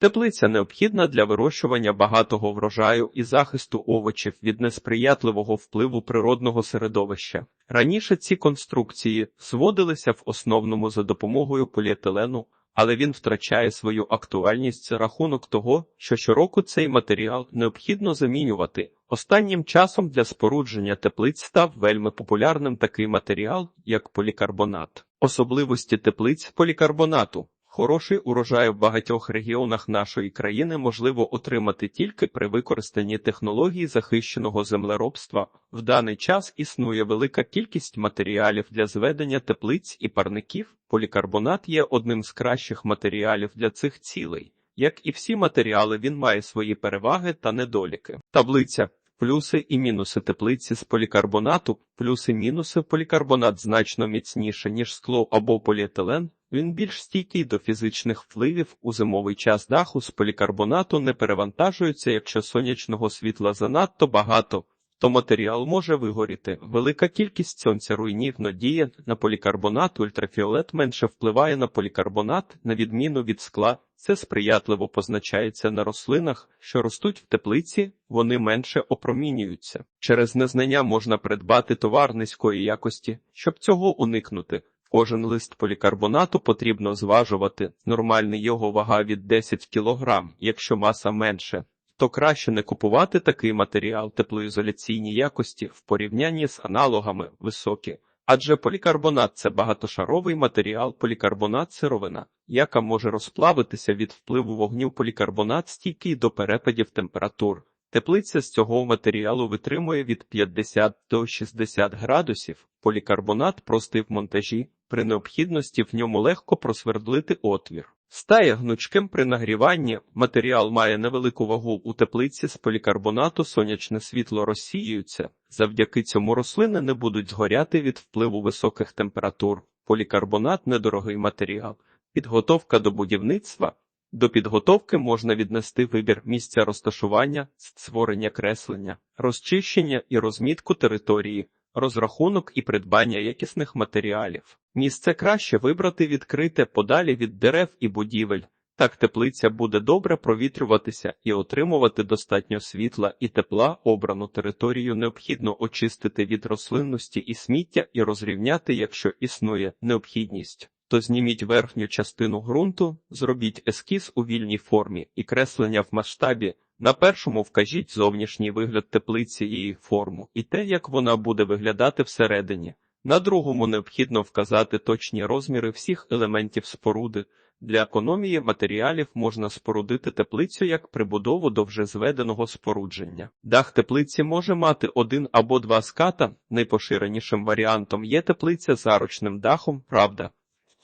Теплиця необхідна для вирощування багатого врожаю і захисту овочів від несприятливого впливу природного середовища. Раніше ці конструкції зводилися в основному за допомогою поліетилену, але він втрачає свою актуальність за рахунок того, що щороку цей матеріал необхідно замінювати. Останнім часом для спорудження теплиць став вельми популярним такий матеріал, як полікарбонат. Особливості теплиць полікарбонату. Хороший урожай в багатьох регіонах нашої країни можливо отримати тільки при використанні технології захищеного землеробства. В даний час існує велика кількість матеріалів для зведення теплиць і парників. Полікарбонат є одним з кращих матеріалів для цих цілей. Як і всі матеріали, він має свої переваги та недоліки. Таблиця. Плюси і мінуси теплиці з полікарбонату, плюси-мінуси полікарбонат значно міцніше, ніж скло або поліетилен. Він більш стійкий до фізичних впливів у зимовий час даху з полікарбонату не перевантажується, якщо сонячного світла занадто багато, то матеріал може вигоріти. Велика кількість сонця руйнівно діє на полікарбонат, ультрафіолет менше впливає на полікарбонат, на відміну від скла. Це сприятливо позначається на рослинах, що ростуть в теплиці, вони менше опромінюються. Через незнання можна придбати товар низької якості, щоб цього уникнути. Кожен лист полікарбонату потрібно зважувати. Нормальний його вага від 10 кг, якщо маса менше, то краще не купувати такий матеріал теплоізоляційній якості в порівнянні з аналогами високі. Адже полікарбонат це багатошаровий матеріал, полікарбонат сировина, яка може розплавитися від впливу вогню полікарбонат стійкий до перепадів температур. Теплиця з цього матеріалу витримує від 50 до 60 градусів. Полікарбонат простий в монтажі, при необхідності в ньому легко просвердлити отвір. Стає гнучким при нагріванні, матеріал має невелику вагу у теплиці з полікарбонату, сонячне світло розсіюється. Завдяки цьому рослини не будуть згоряти від впливу високих температур. Полікарбонат недорогий матеріал. Підготовка до будівництва. До підготовки можна віднести вибір місця розташування, створення креслення, розчищення і розмітку території, розрахунок і придбання якісних матеріалів. Місце краще вибрати відкрите подалі від дерев і будівель. Так теплиця буде добре провітрюватися і отримувати достатньо світла і тепла. Обрану територію необхідно очистити від рослинності і сміття і розрівняти, якщо існує необхідність то зніміть верхню частину ґрунту, зробіть ескіз у вільній формі і креслення в масштабі. На першому вкажіть зовнішній вигляд теплиці і її форму, і те, як вона буде виглядати всередині. На другому необхідно вказати точні розміри всіх елементів споруди. Для економії матеріалів можна спорудити теплицю як прибудову до вже зведеного спорудження. Дах теплиці може мати один або два ската. Найпоширенішим варіантом є теплиця з арочним дахом, правда.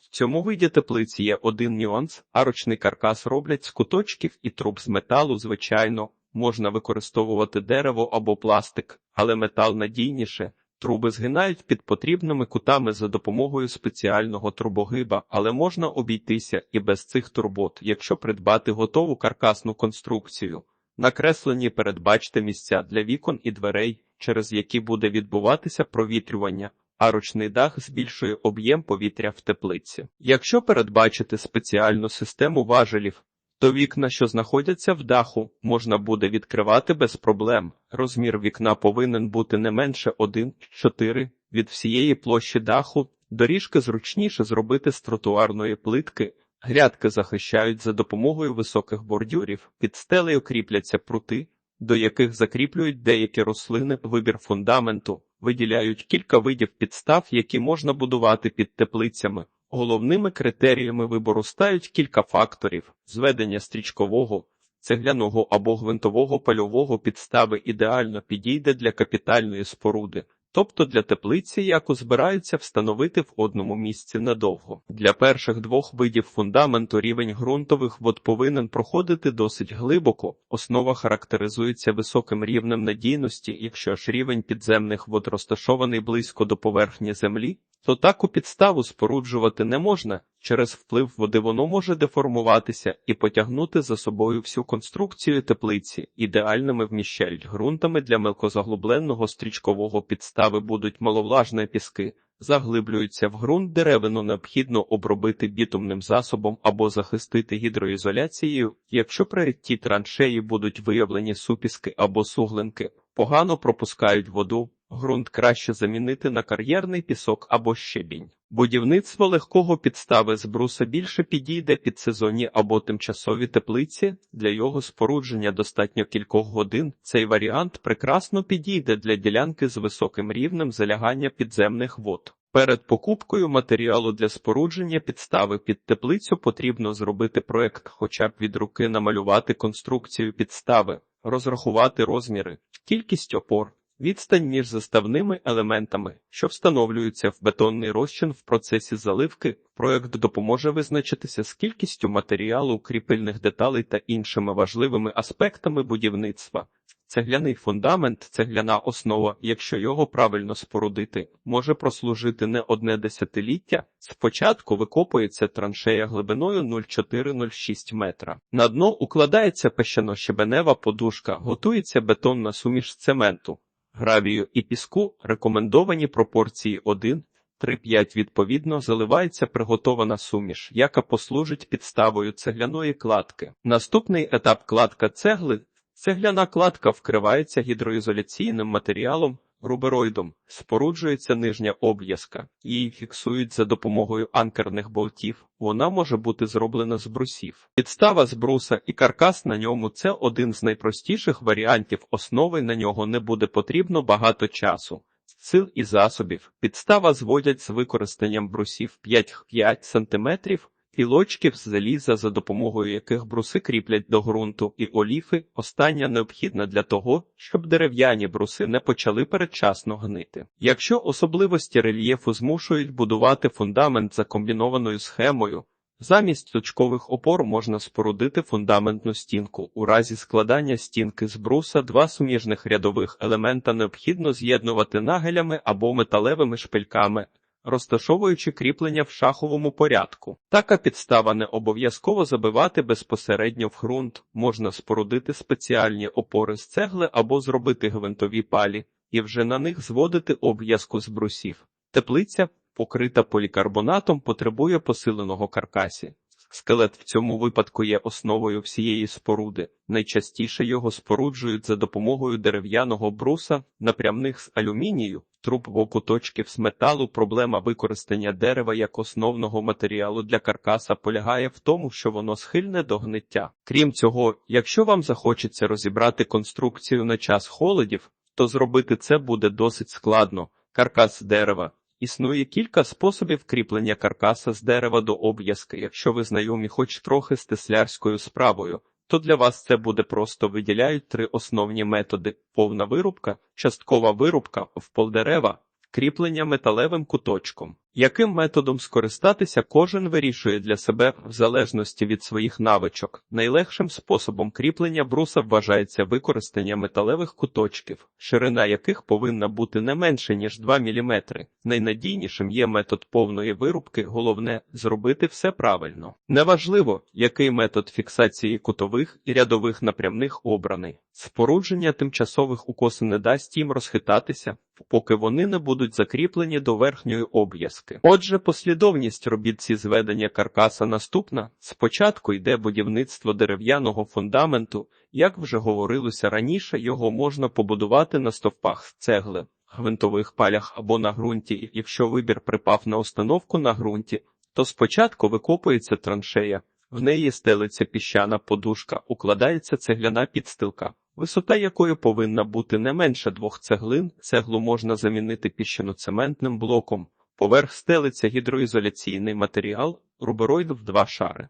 В цьому виді теплиці є один нюанс: арочний каркас роблять з куточків і труб з металу, звичайно, можна використовувати дерево або пластик, але метал надійніше. Труби згинають під потрібними кутами за допомогою спеціального трубогиба, але можна обійтися і без цих турбот, якщо придбати готову каркасну конструкцію. На кресленні передбачте місця для вікон і дверей, через які буде відбуватися провітрювання а ручний дах збільшує об'єм повітря в теплиці. Якщо передбачити спеціальну систему важелів, то вікна, що знаходяться в даху, можна буде відкривати без проблем. Розмір вікна повинен бути не менше 1,4 від всієї площі даху. Доріжки зручніше зробити з тротуарної плитки. Грядки захищають за допомогою високих бордюрів, під стелею кріпляться прути, до яких закріплюють деякі рослини, вибір фундаменту, виділяють кілька видів підстав, які можна будувати під теплицями. Головними критеріями вибору стають кілька факторів: зведення стрічкового, цегляного або гвинтового пальового підстави ідеально підійде для капітальної споруди тобто для теплиці, яку збираються встановити в одному місці надовго. Для перших двох видів фундаменту рівень ґрунтових вод повинен проходити досить глибоко. Основа характеризується високим рівнем надійності, якщо ж рівень підземних вод розташований близько до поверхні землі, то таку підставу споруджувати не можна. Через вплив води воно може деформуватися і потягнути за собою всю конструкцію теплиці. Ідеальними вміщають ґрунтами для мелкозаглубленного стрічкового підстави будуть маловлажні піски, заглиблюються в ґрунт деревину необхідно обробити бітумним засобом або захистити гідроізоляцією, якщо при ритті траншеї будуть виявлені супіски або суглинки, погано пропускають воду, ґрунт краще замінити на кар'єрний пісок або щебінь. Будівництво легкого підстави з бруса більше підійде під сезонні або тимчасові теплиці. Для його спорудження достатньо кількох годин. Цей варіант прекрасно підійде для ділянки з високим рівнем залягання підземних вод. Перед покупкою матеріалу для спорудження підстави під теплицю потрібно зробити проект, хоча б від руки намалювати конструкцію підстави, розрахувати розміри, кількість опор, Відстань між заставними елементами, що встановлюються в бетонний розчин в процесі заливки, проект допоможе визначитися з кількістю матеріалу, кріпильних деталей та іншими важливими аспектами будівництва. Цегляний фундамент, цегляна основа, якщо його правильно спорудити, може прослужити не одне десятиліття. Спочатку викопується траншея глибиною 0,4-0,6 метра. На дно укладається пещано-щебенева подушка, готується бетонна суміш цементу гравію і піску рекомендовані пропорції 1, 3-5 відповідно заливається приготована суміш, яка послужить підставою цегляної кладки. Наступний етап кладка цегли. Цегляна кладка вкривається гідроізоляційним матеріалом, рубероїдом, споруджується нижня обв'язка, її фіксують за допомогою анкерних болтів. Вона може бути зроблена з брусів. Підстава з бруса і каркас на ньому це один з найпростіших варіантів. Основи на нього не буде потрібно багато часу. Сил і засобів. Підстава зводять з використанням брусів 5-5 см, Пілочків з заліза, за допомогою яких бруси кріплять до ґрунту, і оліфи остання необхідна для того, щоб дерев'яні бруси не почали передчасно гнити. Якщо особливості рельєфу змушують будувати фундамент за комбінованою схемою, замість точкових опор можна спорудити фундаментну стінку. У разі складання стінки з бруса два суміжних рядових елемента необхідно з'єднувати нагелями або металевими шпильками розташовуючи кріплення в шаховому порядку. Така підстава не обов'язково забивати безпосередньо в ґрунт, можна спорудити спеціальні опори з цегли або зробити гвинтові палі, і вже на них зводити обв'язку з брусів. Теплиця, покрита полікарбонатом, потребує посиленого каркасі. Скелет в цьому випадку є основою всієї споруди. Найчастіше його споруджують за допомогою дерев'яного бруса, напрямних з алюмінію, труб куточків з металу. Проблема використання дерева як основного матеріалу для каркаса полягає в тому, що воно схильне до гниття. Крім цього, якщо вам захочеться розібрати конструкцію на час холодів, то зробити це буде досить складно. Каркас дерева. Існує кілька способів кріплення каркаса з дерева до обв'язки. Якщо ви знайомі хоч трохи з теслярською справою, то для вас це буде просто виділяють три основні методи: повна вирубка, часткова вирубка, вполдерева, кріплення металевим куточком. Яким методом скористатися кожен вирішує для себе в залежності від своїх навичок. Найлегшим способом кріплення бруса вважається використання металевих куточків, ширина яких повинна бути не менше ніж 2 мм. Найнадійнішим є метод повної вирубки, головне зробити все правильно. Неважливо, який метод фіксації кутових і рядових напрямних обраний. Спорудження тимчасових укосин не дасть їм розхитатися, поки вони не будуть закріплені до верхньої обв'язки каркаски. Отже, послідовність робіт зі зведення каркаса наступна: спочатку йде будівництво дерев'яного фундаменту, як вже говорилося раніше, його можна побудувати на стовпах цегли, гвинтових палях або на ґрунті. Якщо вибір припав на установку на ґрунті, то спочатку викопується траншея. В неї стелиться піщана подушка, укладається цегляна підстилка, висота якої повинна бути не менше двох цеглин. Цеглу можна замінити піщано-цементним блоком. Поверх стелиться гідроізоляційний матеріал, рубероїд в два шари.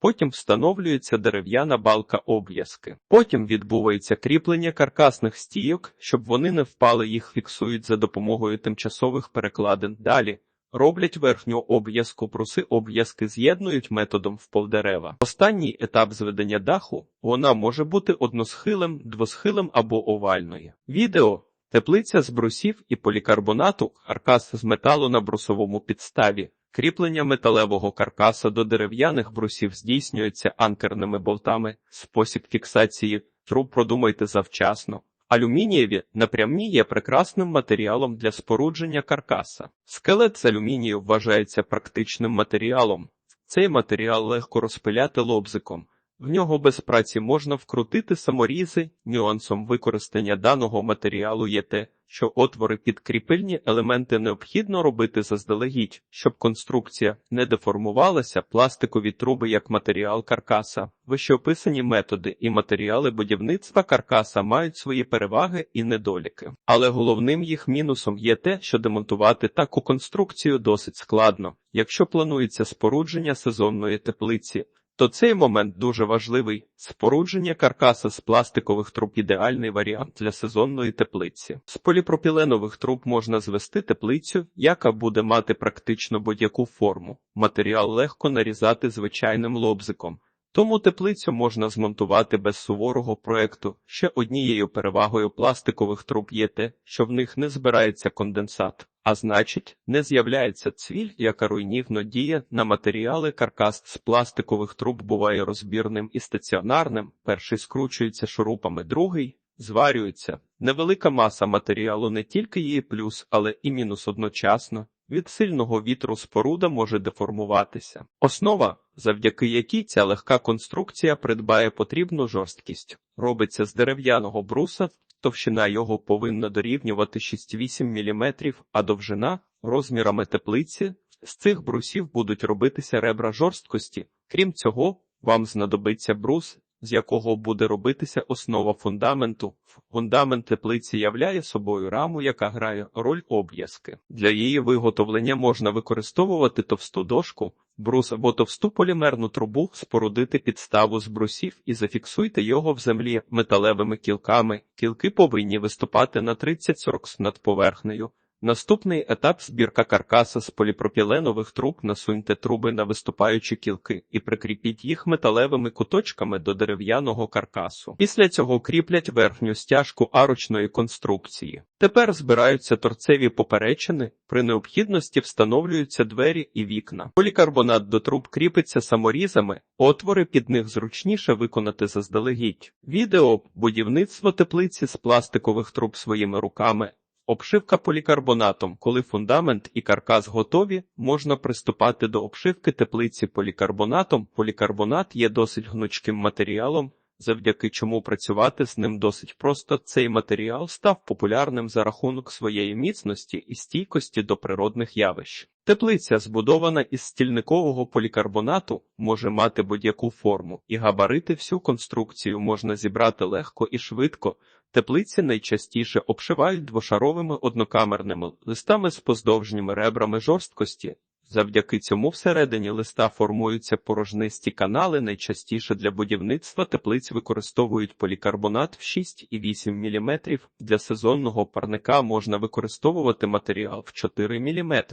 Потім встановлюється дерев'яна балка обв'язки. Потім відбувається кріплення каркасних стійок, щоб вони не впали, їх фіксують за допомогою тимчасових перекладин. Далі роблять верхню обв'язку, бруси обв'язки з'єднують методом вполдерева. Останній етап зведення даху вона може бути односхилим, двосхилим або овальною. Відео Теплиця з брусів і полікарбонату, каркас з металу на брусовому підставі. Кріплення металевого каркаса до дерев'яних брусів здійснюється анкерними болтами. Спосіб фіксації труб продумайте завчасно, Алюмінієві напрямні є прекрасним матеріалом для спорудження каркаса. Скелет з алюмінію вважається практичним матеріалом. Цей матеріал легко розпиляти лобзиком. В нього без праці можна вкрутити саморізи. Нюансом використання даного матеріалу є те, що отвори під кріпильні елементи необхідно робити заздалегідь, щоб конструкція не деформувалася, пластикові труби як матеріал каркаса. Вищеописані методи і матеріали будівництва каркаса мають свої переваги і недоліки. Але головним їх мінусом є те, що демонтувати таку конструкцію досить складно, якщо планується спорудження сезонної теплиці то цей момент дуже важливий. Спорудження каркаса з пластикових труб ідеальний варіант для сезонної теплиці. З поліпропіленових труб можна звести теплицю, яка буде мати практично будь-яку форму. Матеріал легко нарізати звичайним лобзиком. Тому теплицю можна змонтувати без суворого проекту. Ще однією перевагою пластикових труб є те, що в них не збирається конденсат, а значить, не з'являється цвіль, яка руйнівно діє на матеріали. Каркас з пластикових труб буває розбірним і стаціонарним. Перший скручується шурупами, другий зварюється. Невелика маса матеріалу не тільки її плюс, але і мінус одночасно. Від сильного вітру споруда може деформуватися. Основа, завдяки якій ця легка конструкція придбає потрібну жорсткість, робиться з дерев'яного бруса, товщина його повинна дорівнювати 6-8 мм, а довжина розмірами теплиці. З цих брусів будуть робитися ребра жорсткості. Крім цього, вам знадобиться брус з якого буде робитися основа фундаменту. Фундамент теплиці являє собою раму, яка грає роль обв'язки. Для її виготовлення можна використовувати товсту дошку, брус або товсту полімерну трубу, спорудити підставу з брусів і зафіксуйте його в землі металевими кілками. Кілки повинні виступати на 30-40 над поверхнею. Наступний етап збірка каркаса з поліпропіленових труб насуньте труби на виступаючі кілки і прикріпіть їх металевими куточками до дерев'яного каркасу. Після цього кріплять верхню стяжку арочної конструкції. Тепер збираються торцеві поперечини, при необхідності встановлюються двері і вікна. Полікарбонат до труб кріпиться саморізами, отвори під них зручніше виконати заздалегідь. Відео будівництво теплиці з пластикових труб своїми руками. Обшивка полікарбонатом. Коли фундамент і каркас готові, можна приступати до обшивки теплиці полікарбонатом. Полікарбонат є досить гнучким матеріалом, завдяки чому працювати з ним досить просто. Цей матеріал став популярним за рахунок своєї міцності і стійкості до природних явищ. Теплиця, збудована із стільникового полікарбонату, може мати будь-яку форму, і габарити всю конструкцію можна зібрати легко і швидко. Теплиці найчастіше обшивають двошаровими однокамерними листами з поздовжніми ребрами жорсткості. Завдяки цьому всередині листа формуються порожнисті канали. Найчастіше для будівництва теплиць використовують полікарбонат в 6 і 8 мм. Для сезонного парника можна використовувати матеріал в 4 мм.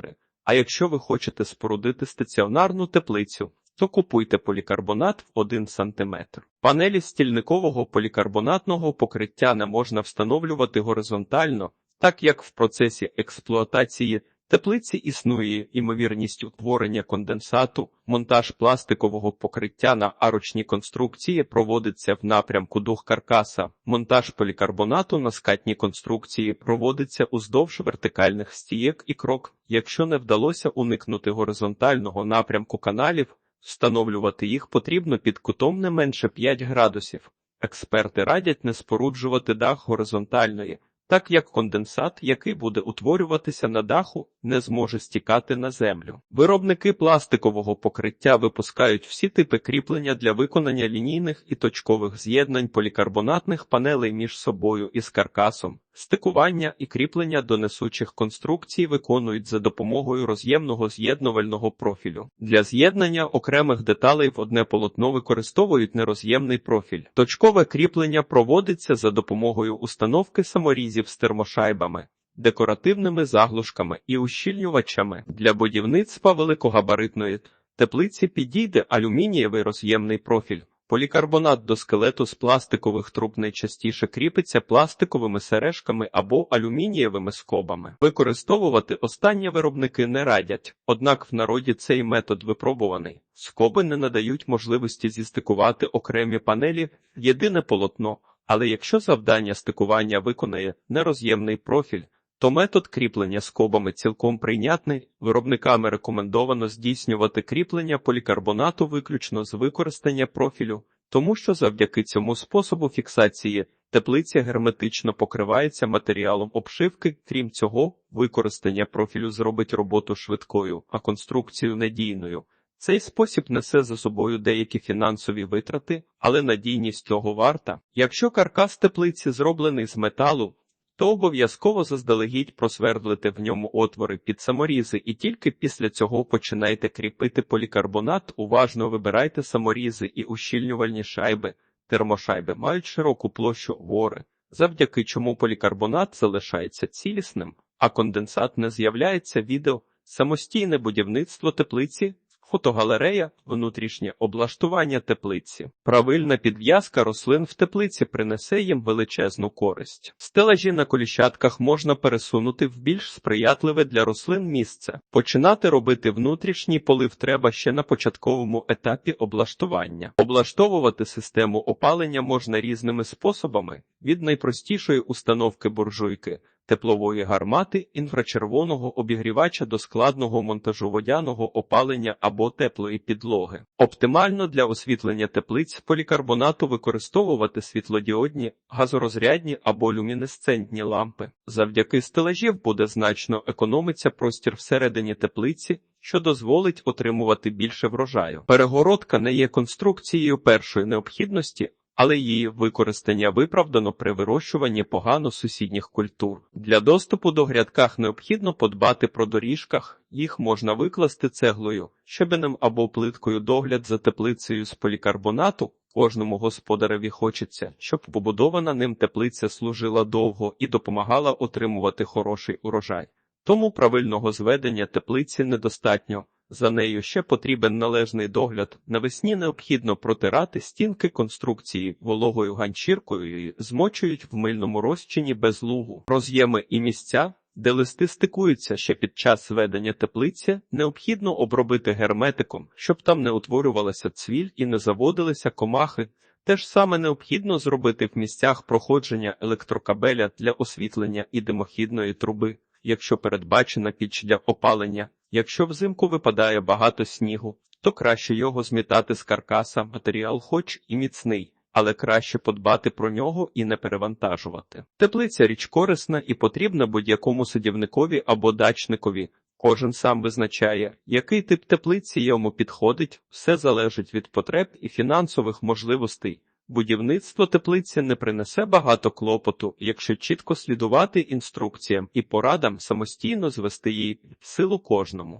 А якщо ви хочете спорудити стаціонарну теплицю, то купуйте полікарбонат в 1 см. Панелі стільникового полікарбонатного покриття не можна встановлювати горизонтально, так як в процесі експлуатації теплиці існує ймовірність утворення конденсату, монтаж пластикового покриття на арочній конструкції проводиться в напрямку дух каркаса, монтаж полікарбонату на скатній конструкції проводиться уздовж вертикальних стієк і крок. Якщо не вдалося уникнути горизонтального напрямку каналів, Встановлювати їх потрібно під кутом не менше 5 градусів. Експерти радять не споруджувати дах горизонтальної, так як конденсат, який буде утворюватися на даху, не зможе стікати на землю. Виробники пластикового покриття випускають всі типи кріплення для виконання лінійних і точкових з'єднань полікарбонатних панелей між собою і з каркасом. Стикування і кріплення до несучих конструкцій виконують за допомогою роз'ємного з'єднувального профілю. Для з'єднання окремих деталей в одне полотно використовують нероз'ємний профіль. Точкове кріплення проводиться за допомогою установки саморізів з термошайбами, декоративними заглушками і ущільнювачами. Для будівництва великогабаритної теплиці підійде алюмінієвий роз'ємний профіль. Полікарбонат до скелету з пластикових труб найчастіше кріпиться пластиковими сережками або алюмінієвими скобами. Використовувати останні виробники не радять, однак в народі цей метод випробуваний. Скоби не надають можливості зістикувати окремі панелі єдине полотно, Але якщо завдання стикування виконає нероз'ємний профіль, то метод кріплення скобами цілком прийнятний. Виробниками рекомендовано здійснювати кріплення полікарбонату виключно з використання профілю, тому що завдяки цьому способу фіксації теплиця герметично покривається матеріалом обшивки. Крім цього, використання профілю зробить роботу швидкою, а конструкцію надійною. Цей спосіб несе за собою деякі фінансові витрати, але надійність цього варта. Якщо каркас теплиці зроблений з металу, то обов'язково заздалегідь просвердлите в ньому отвори під саморізи і тільки після цього починайте кріпити полікарбонат. Уважно вибирайте саморізи і ущільнювальні шайби. Термошайби мають широку площу гори, завдяки чому полікарбонат залишається цілісним, а конденсат не з'являється відео. Самостійне будівництво теплиці, фотогалерея, внутрішнє облаштування теплиці. Правильна підв'язка рослин в теплиці принесе їм величезну користь. Стелажі на коліщатках можна пересунути в більш сприятливе для рослин місце. Починати робити внутрішній полив треба ще на початковому етапі облаштування. Облаштовувати систему опалення можна різними способами: від найпростішої установки буржуйки теплової гармати, інфрачервоного обігрівача до складного монтажу водяного опалення або теплої підлоги. Оптимально для освітлення теплиць полікарбонату використовувати світлодіодні, газорозрядні або люмінесцентні лампи. Завдяки стелажів буде значно економиться простір всередині теплиці. Що дозволить отримувати більше врожаю. Перегородка не є конструкцією першої необхідності, але її використання виправдано при вирощуванні погано сусідніх культур. Для доступу до грядках необхідно подбати про доріжках, їх можна викласти цеглою, щебенем або плиткою догляд за теплицею з полікарбонату. Кожному господареві хочеться, щоб побудована ним теплиця служила довго і допомагала отримувати хороший урожай. Тому правильного зведення теплиці недостатньо. За нею ще потрібен належний догляд. Навесні необхідно протирати стінки конструкції вологою ганчіркою і змочують в мильному розчині без лугу. Роз'єми і місця, де листи стикуються ще під час ведення теплиці, необхідно обробити герметиком, щоб там не утворювалася цвіль і не заводилися комахи. Те ж саме необхідно зробити в місцях проходження електрокабеля для освітлення і димохідної труби, якщо передбачена піч для опалення. Якщо взимку випадає багато снігу, то краще його змітати з каркаса, матеріал хоч і міцний, але краще подбати про нього і не перевантажувати. Теплиця річ корисна і потрібна будь-якому садівникові або дачникові. Кожен сам визначає, який тип теплиці йому підходить, все залежить від потреб і фінансових можливостей. Будівництво теплиці не принесе багато клопоту, якщо чітко слідувати інструкціям і порадам самостійно звести її в силу кожному.